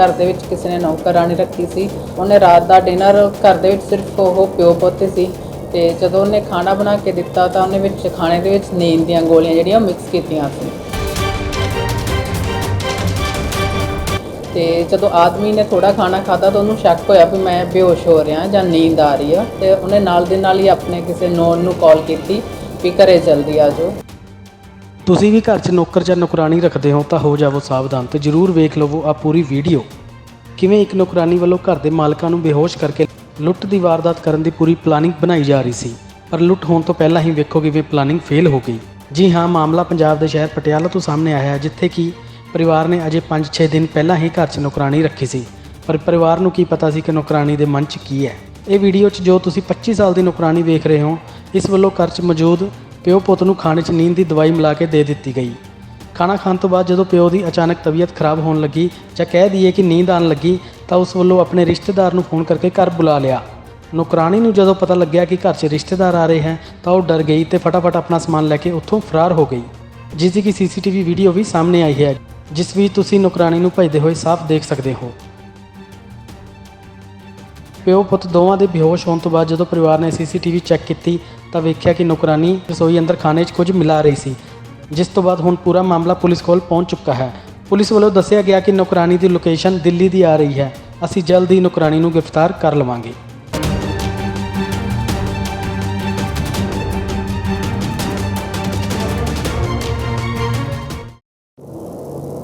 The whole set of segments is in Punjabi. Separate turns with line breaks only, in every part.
ਘਰ ਦੇ ਵਿੱਚ ਕਿਸੇ ਨੇ ਨੌਕਰਾਨੀ ਰੱਖੀ ਸੀ। ਉਹਨੇ ਰਾਤ ਦਾ ਡਿਨਰ ਘਰ ਦੇ ਵਿੱਚ ਸਿਰਫ ਉਹ ਪਿਓ ਪੋਤੇ ਸੀ। ਤੇ ਜਦੋਂ ਉਹਨੇ ਖਾਣਾ ਬਣਾ ਕੇ ਦਿੱਤਾ ਤਾਂ ਉਹਨੇ ਵਿੱਚ ਖਾਣੇ ਦੇ ਵਿੱਚ ਨੀਂਦ ਦੀਆਂ ਗੋਲੀਆਂ ਜਿਹੜੀਆਂ ਮਿਕਸ ਕੀਤੀਆਂ ਸੀ। ਤੇ ਜਦੋਂ ਆਦਮੀ ਨੇ ਥੋੜਾ ਖਾਣਾ ਖਾਦਾ ਤਾਂ ਉਹਨੂੰ ਸ਼ੱਕ ਹੋਇਆ ਵੀ ਮੈਂ ਬੇਹੋਸ਼ ਹੋ ਰਿਹਾ ਜਾਂ ਨੀਂਦ ਆ ਰਹੀ ਆ। ਤੇ ਉਹਨੇ ਨਾਲ ਦੇ ਨਾਲ ਹੀ ਆਪਣੇ ਕਿਸੇ ਨੋਨ ਨੂੰ ਕਾਲ ਕੀਤੀ ਵੀ ਘਰੇ ਜਲਦੀ ਆ ਜਾਓ।
ਤੁਸੀਂ ਵੀ ਘਰ 'ਚ ਨੌਕਰ ਜਾਂ ਨੌਕਰਾਨੀ ਰੱਖਦੇ ਹੋ ਤਾਂ ਹੋ ਜਾਵੋ ਸਾਵਧਾਨ ਤੇ ਜਰੂਰ ਵੇਖ ਲਵੋ ਆ ਪੂਰੀ ਵੀਡੀਓ। ਕਿਵੇਂ ਇੱਕ ਨੌਕਰਾਨੀ ਵੱਲੋਂ ਘਰ ਦੇ ਮਾਲਕਾਂ ਨੂੰ ਬੇਹੋਸ਼ ਕਰਕੇ ਲੁੱਟ ਦੀ ਵਾਰਦਾਤ ਕਰਨ ਦੀ ਪੂਰੀ ਪਲਾਨਿੰਗ ਬਣਾਈ ਜਾ ਰਹੀ ਸੀ। ਪਰ ਲੁੱਟ ਹੋਣ ਤੋਂ ਪਹਿਲਾਂ ਹੀ ਵੇਖੋ ਕਿ ਕਿਵੇਂ ਪਲਾਨਿੰਗ ਫੇਲ ਹੋ ਗਈ। ਜੀ ਹਾਂ, ਮਾਮਲਾ ਪੰਜਾਬ ਦੇ ਸ਼ਹਿਰ ਪਟਿਆਲਾ ਤੋਂ ਸਾਹਮਣੇ ਆਇਆ ਹੈ, ਜਿੱਥੇ ਕਿ ਪਰਿਵਾਰ ਨੇ ਅਜੇ 5-6 ਦਿਨ ਪਹਿਲਾਂ ਹੀ ਘਰ 'ਚ ਨੌਕਰਾਨੀ ਰੱਖੀ ਸੀ। ਪਰ ਪਰਿਵਾਰ ਨੂੰ ਕੀ ਪਤਾ ਸੀ ਕਿ ਨੌਕਰਾਨੀ ਦੇ ਮਨ 'ਚ ਕੀ ਹੈ। ਇਹ ਵੀਡੀਓ 'ਚ ਜੋ ਤੁਸੀਂ 25 ਸਾਲ ਦੀ ਨੌਕਰਾਨੀ ਵੇਖ ਰਹੇ ਹੋ, ਇਸ ਵੱਲੋਂ ਘਰ 'ਚ ਮੌਜੂਦ ਪਿਓ ਪੁੱਤ ਨੂੰ ਖਾਣੇ 'ਚ ਨੀਂਦ ਦੀ ਦਵਾਈ ਮਿਲਾ ਕੇ ਦੇ ਦਿੱਤੀ ਗਈ। ਖਾਣਾ ਖਾਣ ਤੋਂ ਬਾਅਦ ਜਦੋਂ ਪਿਓ ਦੀ ਅਚਾਨਕ ਤਬੀਅਤ ਖਰਾਬ ਹੋਣ ਲੱਗੀ ਜਾਂ ਕਹਿ ਦਈਏ ਕਿ ਨੀਂਦ ਆਉਣ ਲੱਗੀ, ਤਾਂ ਉਸ ਵੱਲੋਂ ਆਪਣੇ ਰਿਸ਼ਤੇਦਾਰ ਨੂੰ ਫੋਨ ਕਰਕੇ ਘਰ ਬੁਲਾ ਲਿਆ। ਨੌਕਰਾਣੀ ਨੂੰ ਜਦੋਂ ਪਤਾ ਲੱਗਿਆ ਕਿ ਘਰ 'ਚ ਰਿਸ਼ਤੇਦਾਰ ਆ ਰਹੇ ਹਨ, ਤਾਂ ਉਹ ਡਰ ਗਈ ਤੇ ਫਟਾਫਟ ਆਪਣਾ ਸਮਾਨ ਲੈ ਕੇ ਉੱਥੋਂ ਫਰਾਰ ਹੋ ਗਈ। ਜਿਸ ਦੀ ਕਿ ਸੀਸੀਟੀਵੀ ਵੀਡੀਓ ਵੀ ਸਾਹਮਣੇ ਆਈ ਹੈ, ਜਿਸ ਵਿੱਚ ਤੁਸੀਂ ਨੌਕਰਾਣੀ ਨੂੰ ਭਜਦੇ ਹੋਏ ਸਾਫ਼ ਦੇਖ ਸਕਦੇ ਹੋ। ਪਿਓ ਪੁੱਤ ਦੋਵਾਂ ਦੇ ਬੇਹੋਸ਼ ਹੋਣ ਤੋਂ ਬਾਅਦ ਜਦੋਂ ਪਰਿਵਾਰ ਨੇ ਸੀਸੀਟੀਵੀ ਚੈੱਕ ਕੀਤੀ ਤਾਂ ਵੇਖਿਆ ਕਿ ਨੌਕਰਾਨੀ ਰਸੋਈ ਅੰਦਰ ਖਾਣੇ 'ਚ ਕੁਝ ਮਿਲਾ ਰਹੀ ਸੀ, ਜਿਸ ਤੋਂ ਬਾਅਦ ਹੁਣ ਪੂਰਾ ਮਾਮਲਾ ਪੁਲਿਸ ਕੋਲ ਪਹੁੰਚ ਚੁੱਕਾ ਹੈ। ਪੁਲਿਸ ਵੱਲੋਂ ਦੱਸਿਆ ਗਿਆ ਕਿ ਨੌਕਰਾਨੀ ਦੀ ਲੋਕੇਸ਼ਨ ਦਿੱਲੀ ਦੀ ਆ ਰਹੀ ਹੈ। ਅਸੀਂ ਜਲਦ ਹੀ ਨੌਕਰਾਨੀ ਨੂੰ ਗ੍ਰਿਫਤਾਰ ਕਰ ਲਵਾਂਗੇ।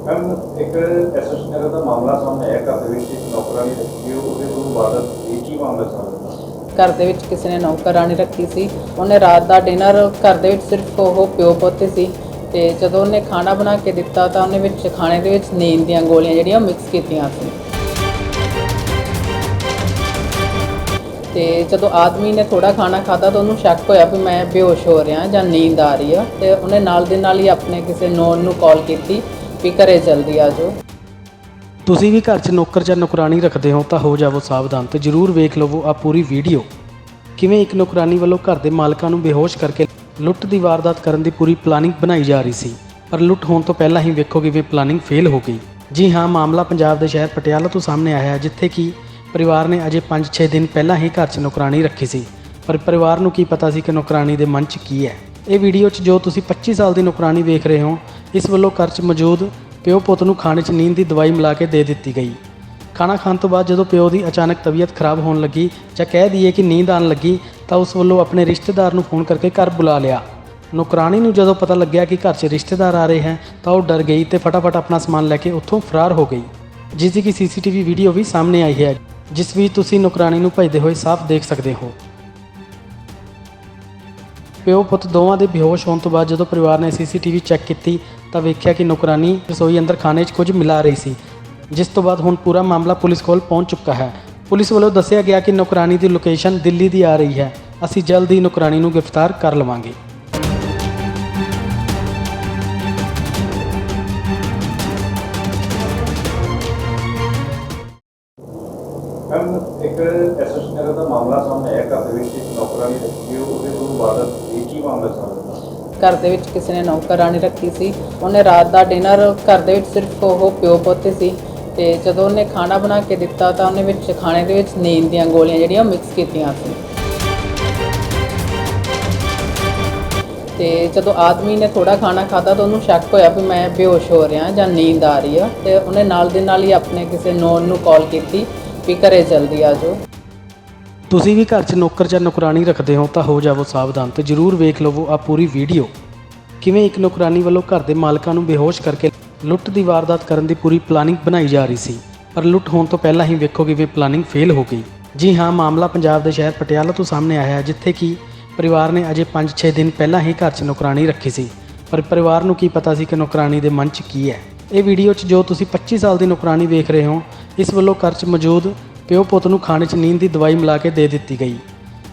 ਮੈਮ, ਇੱਕ ਐਸਐਸ ਦਾ ਮਾਮਲਾ ਸਾਹਮਣੇ ਆਇਆ, ਘਰ ਵਿੱਚ।
ਘਰ ਦੇ ਵਿੱਚ ਕਿਸੇ ਨੇ ਨੌਕਰਾਨੀ ਰੱਖੀ ਸੀ। ਉਹਨੇ ਰਾਤ ਦਾ ਡਿਨਰ ਘਰ ਦੇ ਵਿੱਚ ਸਿਰਫ ਉਹ ਪਿਓ ਪੋਤੇ ਸੀ। ਤੇ ਜਦੋਂ ਉਹਨੇ ਖਾਣਾ ਬਣਾ ਕੇ ਦਿੱਤਾ ਤਾਂ ਉਹਨੇ ਵਿੱਚ ਖਾਣੇ ਦੇ ਵਿੱਚ ਨੀਂਦ ਦੀਆਂ ਗੋਲੀਆਂ ਜਿਹੜੀਆਂ ਮਿਕਸ ਕੀਤੀਆਂ ਸੀ। ਤੇ ਜਦੋਂ ਆਦਮੀ ਨੇ ਥੋੜਾ ਖਾਣਾ ਖਾਦਾ ਤਾਂ ਉਹਨੂੰ ਸ਼ੱਕ ਹੋਇਆ ਵੀ ਮੈਂ ਬੇਹੋਸ਼ ਹੋ ਰਿਹਾ ਜਾਂ ਨੀਂਦ ਆ ਰਹੀ ਆ। ਤੇ ਉਹਨੇ ਨਾਲ ਦੇ ਨਾਲ ਹੀ ਆਪਣੇ ਕਿਸੇ ਨੋਨ ਨੂੰ ਕਾਲ ਕੀਤੀ ਵੀ ਘਰੇ ਜਲਦੀ ਆ ਜਾਓ।
ਤੁਸੀਂ ਵੀ ਘਰ 'ਚ ਨੌਕਰ ਜਾਂ ਨੌਕਰਾਨੀ ਰੱਖਦੇ ਹੋ ਤਾਂ ਹੋ ਜਾਵੋ ਸਾਵਧਾਨ ਤੇ ਜਰੂਰ ਵੇਖ ਲਵੋ ਆ ਪੂਰੀ ਵੀਡੀਓ। ਕਿਵੇਂ ਇੱਕ ਨੌਕਰਾਨੀ ਵੱਲੋਂ ਘਰ ਦੇ ਮਾਲਕਾਂ ਨੂੰ ਬੇਹੋਸ਼ ਕਰਕੇ ਲੁੱਟ ਦੀ ਵਾਰਦਾਤ ਕਰਨ ਦੀ ਪੂਰੀ ਪਲਾਨਿੰਗ ਬਣਾਈ ਜਾ ਰਹੀ ਸੀ। ਪਰ ਲੁੱਟ ਹੋਣ ਤੋਂ ਪਹਿਲਾਂ ਹੀ ਵੇਖੋ ਕਿਵੇਂ ਪਲਾਨਿੰਗ ਫੇਲ ਹੋ ਗਈ। ਜੀ ਹਾਂ, ਮਾਮਲਾ ਪੰਜਾਬ ਦੇ ਸ਼ਹਿਰ ਪਟਿਆਲਾ ਤੋਂ ਸਾਹਮਣੇ ਆਇਆ ਹੈ, ਜਿੱਥੇ ਕਿ ਪਰਿਵਾਰ ਨੇ ਅਜੇ 5-6 ਦਿਨ ਪਹਿਲਾਂ ਹੀ ਘਰ 'ਚ ਨੌਕਰਾਨੀ ਰੱਖੀ ਸੀ। ਪਰ ਪਰਿਵਾਰ ਨੂੰ ਕੀ ਪਤਾ ਸੀ ਕਿ ਨੌਕਰਾਨੀ ਦੇ ਮਨ 'ਚ ਕੀ ਹੈ। ਇਹ ਵੀਡੀਓ 'ਚ ਜੋ ਤੁਸੀਂ 25 ਸਾਲ ਦੀ ਨੌਕਰਾਨੀ ਵੇਖ ਰਹੇ ਹੋ, ਇਸ ਵੱਲੋਂ ਘਰ 'ਚ ਮੌਜੂਦ ਪਿਓ ਪੁੱਤ ਨੂੰ ਖਾਣੇ 'ਚ ਨੀਂਦ ਦੀ ਦਵਾਈ ਮਿਲਾ ਕੇ ਦੇ ਦਿੱਤੀ ਗਈ। ਖਾਣਾ ਖਾਣ ਤੋਂ ਬਾਅਦ ਜਦੋਂ ਪਿਓ ਦੀ ਅਚਾਨਕ ਤਬੀਅਤ ਖਰਾਬ ਹੋਣ ਲੱਗੀ ਜਾਂ ਕਹਿ ਦਈਏ ਕਿ ਨੀਂਦ ਆਉਣ ਲੱਗੀ, ਤਾਂ ਉਸ ਵੱਲੋਂ ਆਪਣੇ ਰਿਸ਼ਤੇਦਾਰ ਨੂੰ ਫੋਨ ਕਰਕੇ ਘਰ ਬੁਲਾ ਲਿਆ। ਨੌਕਰਾਣੀ ਨੂੰ ਜਦੋਂ ਪਤਾ ਲੱਗਿਆ ਕਿ ਘਰ 'ਚ ਰਿਸ਼ਤੇਦਾਰ ਆ ਰਹੇ ਹਨ ਤਾਂ ਉਹ ਡਰ ਗਈ ਤੇ ਫਟਾਫਟ ਆਪਣਾ ਸਮਾਨ ਲੈ ਕੇ ਉੱਥੋਂ ਫਰਾਰ ਹੋ ਗਈ। ਜਿਸ ਦੀ ਕਿ ਸੀਸੀਟੀਵੀ ਵੀਡੀਓ ਵੀ ਸਾਹਮਣੇ ਆਈ ਹੈ, ਜਿਸ ਵਿੱਚ ਤੁਸੀਂ ਨੌਕਰਾਣੀ ਨੂੰ ਭਜਦੇ ਹੋਏ ਸਾਫ਼ ਦੇਖ ਸਕਦੇ ਹੋ। ਪਿਓ ਪੁੱਤ ਦੋਵਾਂ ਦੇ ਬੇਹੋਸ਼ ਹੋਣ ਤੋਂ ਬਾਅਦ ਜਦੋਂ ਪਰਿਵਾਰ ਨੇ ਸੀਸੀਟੀਵੀ ਚੈੱਕ ਕੀਤੀ ਤਾਂ ਵੇਖਿਆ ਕਿ ਨੌਕਰਾਨੀ ਰਸੋਈ ਅੰਦਰ ਖਾਣੇ 'ਚ ਕੁਝ ਮਿਲਾ ਰਹੀ ਸੀ, ਜਿਸ ਤੋਂ ਬਾਅਦ ਹੁਣ ਪੂਰਾ ਮਾਮਲਾ ਪੁਲਿਸ ਕੋਲ ਪਹੁੰਚ ਚੁੱਕਾ ਹੈ। ਪੁਲਿਸ ਵੱਲੋਂ ਦੱਸਿਆ ਗਿਆ ਕਿ ਨੌਕਰਾਨੀ ਦੀ ਲੋਕੇਸ਼ਨ ਦਿੱਲੀ ਦੀ ਆ ਰਹੀ ਹੈ। ਅਸੀਂ ਜਲਦ ਹੀ ਨੌਕਰਾਨੀ ਨੂੰ ਗ੍ਰਿਫਤਾਰ ਕਰ ਲਵਾਂਗੇ।
ਮੈਮ, ਇੱਕ ਐਸਐਸ ਦਾ ਮਾਮਲਾ ਸਾਹਮਣੇ ਆਇਆ, ਘਰ ਦੇ ਵਿੱਚ ਇੱਕ ਨੌਕਰਾਨੀ ਰੱਖੀ ਉਹਦੇ ਕੋਲ ਵਾਰਦਾਤ ਇਹ ਕੀ ਮਾਮਲਾ ਸਾਹਮਣੇ
ਘਰ ਦੇ ਵਿੱਚ ਕਿਸੇ ਨੇ ਨੌਕਰਾਨੀ ਰੱਖੀ ਸੀ। ਉਹਨੇ ਰਾਤ ਦਾ ਡਿਨਰ ਘਰ ਦੇ ਵਿੱਚ ਸਿਰਫ ਉਹ ਪਿਓ ਪੋਤੇ ਸੀ। ਤੇ ਜਦੋਂ ਉਹਨੇ ਖਾਣਾ ਬਣਾ ਕੇ ਦਿੱਤਾ ਤਾਂ ਉਹਨੇ ਵਿੱਚ ਖਾਣੇ ਦੇ ਵਿੱਚ ਨੀਂਦ ਦੀਆਂ ਗੋਲੀਆਂ ਜਿਹੜੀਆਂ ਉਹ ਮਿਕਸ ਕੀਤੀਆਂ ਸੀ। ਤੇ ਜਦੋਂ ਆਦਮੀ ਨੇ ਥੋੜਾ ਖਾਣਾ ਖਾਦਾ ਤਾਂ ਉਹਨੂੰ ਸ਼ੱਕ ਹੋਇਆ ਵੀ ਮੈਂ ਬੇਹੋਸ਼ ਹੋ ਰਿਹਾ, ਜਾਂ ਨੀਂਦ ਆ ਰਹੀ ਆ। ਤੇ ਉਹਨੇ ਨਾਲ ਦੇ ਨਾਲ ਹੀ ਆਪਣੇ ਕਿਸੇ ਨੋਨ ਨੂੰ ਕਾਲ ਕੀਤੀ ਵੀ ਘਰੇ ਜਲਦੀ ਆ ਜਾਓ।
ਤੁਸੀਂ ਵੀ ਘਰ 'ਚ ਨੌਕਰ ਜਾਂ ਨੌਕਰਾਨੀ ਰੱਖਦੇ ਹੋ ਤਾਂ ਹੋ ਜਾਵੋ ਸਾਵਧਾਨ ਤੇ ਜਰੂਰ ਵੇਖ ਲਵੋ ਆ ਪੂਰੀ ਵੀਡੀਓ। ਕਿਵੇਂ ਇੱਕ ਨੌਕਰਾਨੀ ਵੱਲੋਂ ਘਰ ਦੇ ਮਾਲਕਾਂ ਨੂੰ ਬੇਹੋਸ਼ ਕਰਕੇ ਲੁੱਟ ਦੀ ਵਾਰਦਾਤ ਕਰਨ ਦੀ ਪੂਰੀ ਪਲਾਨਿੰਗ ਬਣਾਈ ਜਾ ਰਹੀ ਸੀ। ਪਰ ਲੁੱਟ ਹੋਣ ਤੋਂ ਪਹਿਲਾਂ ਹੀ ਵੇਖੋ ਕਿ ਵੀ ਪਲਾਨਿੰਗ ਫੇਲ ਹੋ ਗਈ। ਜੀ ਹਾਂ, ਮਾਮਲਾ ਪੰਜਾਬ ਦੇ ਸ਼ਹਿਰ ਪਟਿਆਲਾ ਤੋਂ ਸਾਹਮਣੇ ਆਇਆ ਹੈ, ਜਿੱਥੇ ਕਿ ਪਰਿਵਾਰ ਨੇ ਅਜੇ 5-6 ਦਿਨ ਪਹਿਲਾਂ ਹੀ ਘਰ 'ਚ ਨੌਕਰਾਨੀ ਰੱਖੀ ਸੀ। ਪਰ ਪਰਿਵਾਰ ਨੂੰ ਕੀ ਪਤਾ ਸੀ ਕਿ ਨੌਕਰਾਨੀ ਦੇ ਮਨ 'ਚ ਕੀ ਹੈ? ਇਹ ਵੀਡੀਓ 'ਚ ਜੋ ਤੁਸੀਂ 25 ਸਾਲ ਦੀ ਨੌਕਰਾਨੀ ਵੇਖ ਰਹੇ ਹੋ, ਇਸ ਵੱਲੋਂ ਘਰ 'ਚ ਮੌਜੂਦ ਪਿਓ ਪੁੱਤ ਨੂੰ ਖਾਣੇ 'ਚ ਨੀਂਦ ਦੀ ਦਵਾਈ ਮਿਲਾ ਕੇ ਦੇ ਦਿੱਤੀ ਗਈ।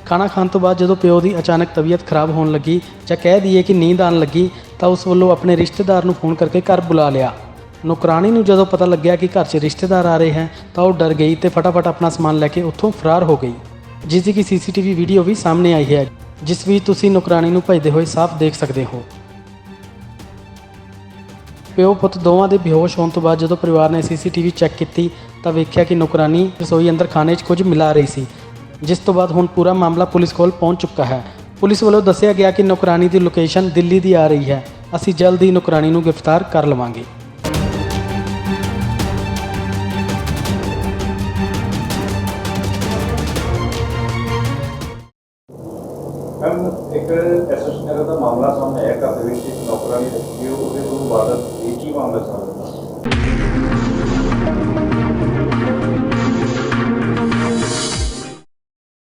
ਖਾਣਾ ਖਾਣ ਤੋਂ ਬਾਅਦ ਜਦੋਂ ਪਿਓ ਦੀ ਅਚਾਨਕ ਤਬੀਅਤ ਖਰਾਬ ਹੋਣ ਲੱਗੀ ਜਾਂ ਕਹਿ ਦਈਏ ਕਿ ਨੀਂਦ ਆਉਣ ਲੱਗੀ, ਤਾਂ ਉਸ ਵੱਲੋਂ ਆਪਣੇ ਰਿਸ਼ਤੇਦਾਰ ਨੂੰ ਫੋਨ ਕਰਕੇ ਘਰ ਬੁਲਾ ਲਿਆ। ਨੌਕਰਾਣੀ ਨੂੰ ਜਦੋਂ ਪਤਾ ਲੱਗਿਆ ਕਿ ਘਰ 'ਚ ਰਿਸ਼ਤੇਦਾਰ ਆ ਰਹੇ ਹਨ, ਤਾਂ ਉਹ ਡਰ ਗਈ ਤੇ ਫਟਾਫਟ ਆਪਣਾ ਸਮਾਨ ਲੈ ਕੇ ਉੱਥੋਂ ਫਰਾਰ ਹੋ ਗਈ। ਜਿਸ ਦੀ ਕਿ ਸੀਸੀਟੀਵੀ ਵੀਡੀਓ ਵੀ ਸਾਹਮਣੇ ਆਈ ਹੈ, ਜਿਸ ਵਿੱਚ ਤੁਸੀਂ ਨੌਕਰਾਣੀ ਨੂੰ ਭਜਦੇ ਹੋਏ ਸਾਫ਼ ਦੇਖ ਸਕਦੇ ਹੋ। ਪਿਓ ਪੁੱਤ ਦੋਵਾਂ ਦੇ ਬੇਹੋਸ਼ ਹੋਣ ਤੋਂ ਬਾਅਦ ਜਦੋਂ ਪਰਿਵਾਰ ਨੇ ਸੀਸੀਟੀਵੀ ਚੈੱਕ ਕੀਤੀ ਤਾਂ ਵੇਖਿਆ ਕਿ ਨੌਕਰਾਨੀ ਰਸੋਈ ਅੰਦਰ ਖਾਣੇ 'ਚ ਕੁਝ ਮਿਲਾ ਰਹੀ ਸੀ, ਜਿਸ ਤੋਂ ਬਾਅਦ ਹੁਣ ਪੂਰਾ ਮਾਮਲਾ ਪੁਲਿਸ ਕੋਲ ਪਹੁੰਚ ਚੁੱਕਾ ਹੈ। ਪੁਲਿਸ ਵੱਲੋਂ ਦੱਸਿਆ ਗਿਆ ਕਿ ਨੌਕਰਾਨੀ ਦੀ ਲੋਕੇਸ਼ਨ ਦਿੱਲੀ ਦੀ ਆ ਰਹੀ ਹੈ। ਅਸੀਂ ਜਲਦ ਹੀ ਨੌਕਰਾਨੀ ਨੂੰ ਗ੍ਰਿਫਤਾਰ ਕਰ ਲਵਾਂਗੇ।
ਮੈਮ, ਇੱਕ ਐਸੋਸੀਏਸ਼ਨ ਨਗਰ ਦਾ ਮਾਮਲਾ ਸਾਹਮਣੇ ਆਇਆ, ਘਰ ਦੇ ਵਿੱਚ ਇੱਕ ਨੌਕਰਾਨੀ ਰੱਖੀ ਉਹਦੇ ਕੋਲ ਵਾਰਦਾਤ ਇਹ ਕੀ ਮਾਮਲਾ ਸਾਹਮਣੇ